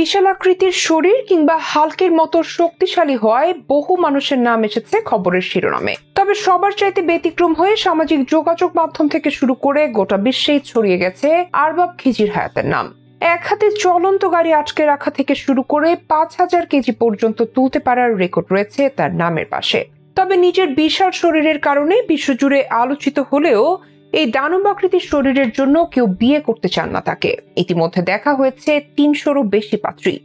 বিশাল আকৃতির শরীর কিংবা হালকের মতো শক্তিশালী হওয়ায় বহু মানুষের নাম এসেছে খবরের শিরোনামে। তবে সবার চাইতে ব্যতিক্রম হয়ে সামাজিক যোগাযোগ মাধ্যম থেকে শুরু করে গোটা বিশ্বেই ছড়িয়ে গেছে আরবাব খিজির হায়াতের নাম। এক হাতে চলন্ত গাড়ি আটকে রাখা থেকে শুরু করে পাঁচ হাজার কেজি পর্যন্ত তুলতে পারার রেকর্ড রয়েছে তার নামের পাশে। তবে নিজের বিশাল শরীরের কারণে বিশ্বজুড়ে আলোচিত হলেও এই দানব আকৃতির শরীরের জন্য কেউ বিয়ে করতে চান না তাকে। ইতিমধ্যে দেখা হয়েছে তিনশোরও বেশি পাত্রী।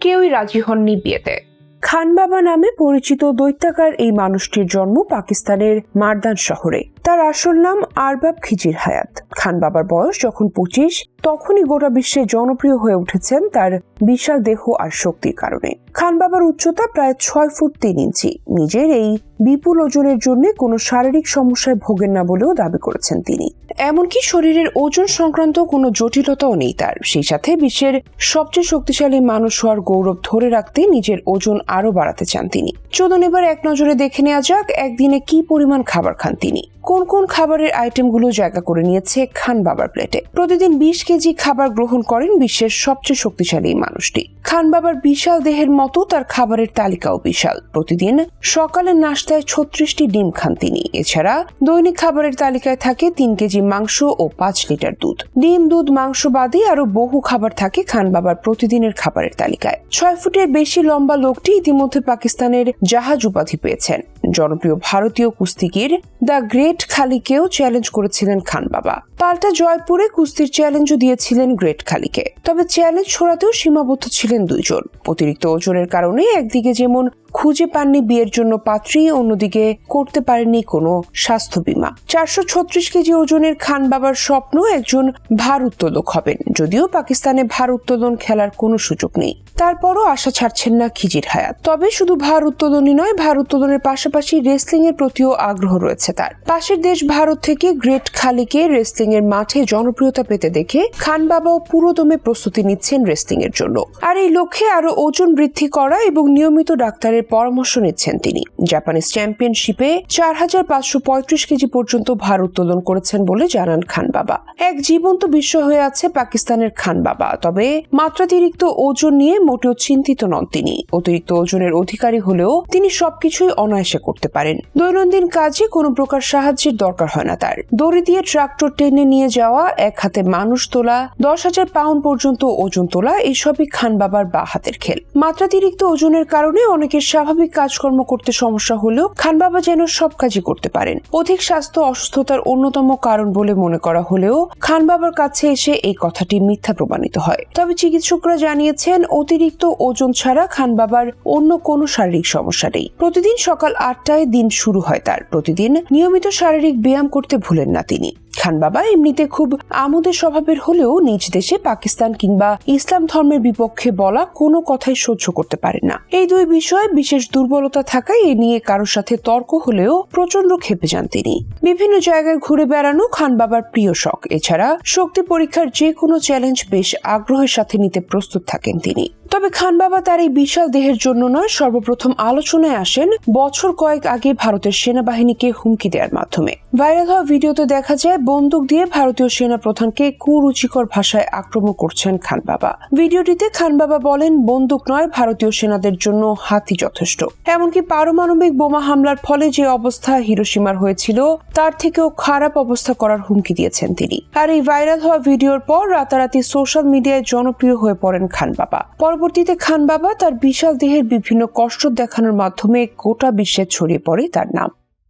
কেউই রাজি হননি বিয়েতে। খান বাবা নামে পরিচিত দৈত্যাকার এই মানুষটির জন্ম পাকিস্তানের মারদান শহরে। তার আসল নাম আরবাব খিজির হায়াত। খান বাবার বয়স যখন পঁচিশ, তখনই গোটা বিশ্বে জনপ্রিয় হয়ে উঠেছেন তার বিশাল দেহ আর শক্তির কারণে। খান বাবার উচ্চতা প্রায় ছয় ফুট তিন ইঞ্চি। নিজের এই বিপুল ওজনের জন্য কোনো শারীরিক সমস্যায় ভোগেন না বলেও দাবি করেছেন তিনি। এমনকি শরীরের ওজন সংক্রান্ত কোনো জটিলতাও নেই তার। সেই সাথে বিশ্বের সবচেয়ে শক্তিশালী মানুষ হওয়ার গৌরব ধরে রাখতে নিজের ওজন আরও বাড়াতে চান তিনি। চলুন এবার এক নজরে দেখে নেওয়া যাক একদিনে কি পরিমাণ খাবার খান তিনি। কোন কোন খাবারের আইটেমগুলো জায়গা করে নিয়েছে খান বাবার প্লেটে। প্রতিদিন বিশ কেজি খাবার গ্রহণ করেন বিশ্বের সবচেয়ে শক্তিশালী মানুষটি। খান বাবার বিশাল দেহের মতো তার খাবারের তালিকাও বিশাল। প্রতিদিন সকালের নাস্তায় ছত্রিশটি ডিম খান তিনি। এছাড়া দৈনিক খাবারের তালিকায় থাকে তিন কেজি মাংস ও পাঁচ লিটার দুধ। ডিম, দুধ, মাংস বাদে আরও বহু খাবার থাকে খান বাবার প্রতিদিনের খাবারের তালিকায়। ছয় ফুটের বেশি লম্বা লোকটি ইতিমধ্যে পাকিস্তানের জাহাজ উপাধি পেয়েছেন। জনপ্রিয় ভারতীয় কুস্তিগির দ্য গ্রেট খালিকেও চ্যালেঞ্জ করেছিলেন খান বাবা। পাল্টা জয়পুরে কুস্তির চ্যালেঞ্জও দিয়েছিলেন গ্রেট খালিকে। তবে চ্যালেঞ্জ ছড়াতেও সীমাবদ্ধ ছিলেন দুইজন। অতিরিক্ত ওজনের কারণে একদিকে যেমন খুঁজে পাননি বিয়ের জন্য পাত্রী, অন্যদিকে করতে পারেননি কোনো স্বাস্থ্য বীমা। চারশো ছত্রিশ কেজি ওজনের খান বাবার স্বপ্ন, একজন ভার উত্তোলক হবেন। যদিও পাকিস্তানে ভার উত্তোলন খেলার কোনো সুযোগ নেই। তারপরও আশা ছাড়ছেন না খিজির হায়াত। তবে শুধু ভার উত্তোলনই নয় ভার উত্তোলনের পাশাপাশি রেসলিং এর প্রতিও আগ্রহ রয়েছে তার। পাশের দেশ ভারত থেকে গ্রেট খালিকে রেসলিং এর মাঠে জনপ্রিয়তা পেতে দেখে খান বাবাও পুরোদমে প্রস্তুতি নিচ্ছেন রেসলিং এর জন্য। আর এই লক্ষ্যে আরও ওজন বৃদ্ধি করা এবং নিয়মিত ডাক্তারের পরামর্শ নিচ্ছেন তিনি। জাপানিজ চ্যাম্পিয়নশিপে চার হাজার পাঁচশো পঁয়ত্রিশ কেজি পর্যন্ত ভার উত্তোলন করেছেন বলে জানান খান বাবা। এক জীবন্ত বিশ্ব হয়ে আছে পাকিস্তানের খান বাবা, তবে মাত্রাতিরিক্ত ওজন নিয়ে মোটেও চিন্তিত নন তিনি। অতিরিক্ত ওজনের অধিকারী হলেও তিনি সবকিছুই অনায়াসে করতে পারেন। দৈনন্দিন কাজে কোনো প্রকার সাহায্যের দরকার হয় না তার। দড়ি দিয়ে ট্রাক্টর টেনে নিয়ে যাওয়া, এক হাতে মানুষ তোলা, দশ হাজার পাউন্ড পর্যন্ত ওজন তোলা, এসবই খান বাবার বা হাতের খেল। মাত্রাতিরিক্ত ওজনের কারণে অনেকের স্বাভাবিক কাজকর্ম করতে সমস্যা হলেও খান বাবা যেন সব কাজই করতে পারেন। অধিক স্বাস্থ্য অসুস্থতার অন্যতম কারণ বলে মনে করা হলেও খান বাবার কাছে এসে এই কথাটি মিথ্যা প্রমাণিত হয়। তবে চিকিৎসকরা জানিয়েছেন, অতিরিক্ত ওজন ছাড়া খান বাবার অন্য কোনো শারীরিক সমস্যা নেই। প্রতিদিন সকাল আটটায় দিন শুরু হয় তার। প্রতিদিন নিয়মিত শারীরিক ব্যায়াম করতে ভুলেন না তিনি। খান বাবা এমনিতে খুব আমোদের স্বভাবের হলেও নিজ দেশে পাকিস্তান কিংবা ইসলাম ধর্মের বিপক্ষে বলা কোনো কথাই সহ্য করতে পারেন না। এই দুই বিষয়ে বিশেষ দুর্বলতা থাকায় এ নিয়ে কারোর সাথে তর্ক হলেও প্রচণ্ড খেপে যান তিনি। বিভিন্ন জায়গায় ঘুরে বেড়ানো খান বাবার প্রিয় শখ। এছাড়া শক্তি পরীক্ষার যে কোনো চ্যালেঞ্জ বেশ আগ্রহের সাথে নিতে প্রস্তুত থাকেন তিনি। তবে খান বাবা তার এই বিশাল দেহের জন্য নয়, সর্বপ্রথম আলোচনায় আসেন বছর কয়েক আগে ভারতের সেনাবাহিনীকে হুমকি দেওয়ার মাধ্যমে। ভাইরাল হওয়া ভিডিওতে দেখা যায়, বন্দুক দিয়ে ভারতীয় সেনা প্রধানকে কুরুচিকর ভাষায় আক্রমণ করছেন খান বাবা। ভিডিওটিতে খান বাবা বলেন, বন্দুক নয়, ভারতীয় সেনাদের জন্য হাতি যথেষ্ট। এমনকি পারমাণবিক বোমা হামলার ফলে যে অবস্থা হিরোসীমার হয়েছিল, তার থেকেও খারাপ অবস্থা করার হুমকি দিয়েছেন তিনি। আর এই ভাইরাল হওয়া ভিডিওর পর রাতারাতি সোশ্যাল মিডিয়ায় জনপ্রিয় হয়ে পড়েন খান বাবা। পরবর্তীতে খান বাবা তার বিশাল দেহের বিভিন্ন কষ্ট দেখানোর মাধ্যমে গোটা বিশ্বে ছড়িয়ে পড়ে তার নাম।